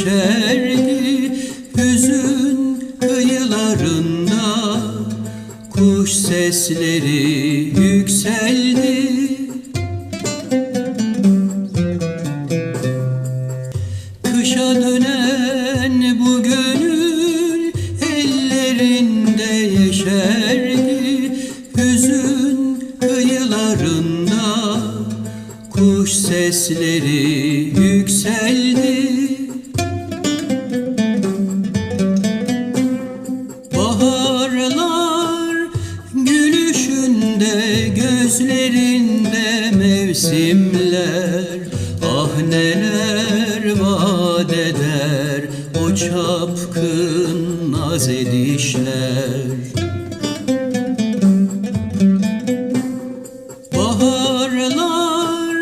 düşerdi hüzün kıyılarında kuş sesleri yükseldi. Kışa dönen bu gönül ellerinde yeşerdi. Hüzün kıyılarında kuş sesleri mevsimler Ah neler vaat eder o çapkın naz edişler. Baharlar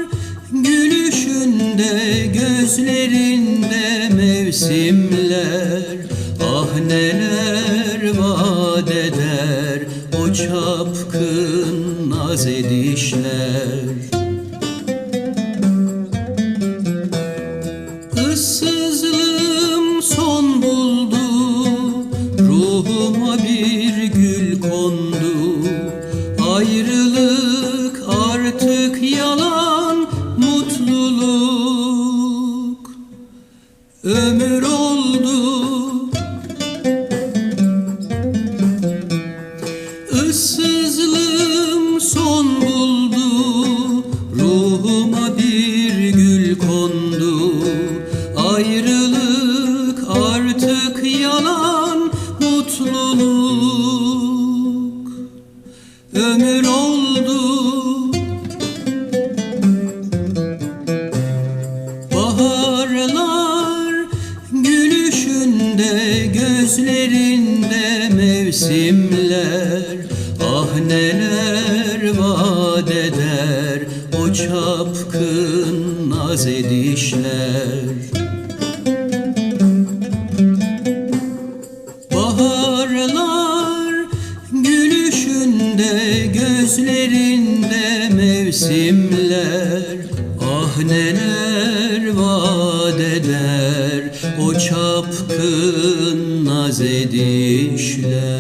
gülüşünde gözlerinde mevsimler. Ah neler vaat eder o çapkın naz edişler Ayrılık artık yalan Mutluluk ömür oldu. Baharlar gülüşünde gözlerinde mevsimler Ah neler vaat eder o çapkın naz edişler. Baharlar gülüşünde gözlerinde mevsimler. Ah neler vaat eder o çapkın naz edişler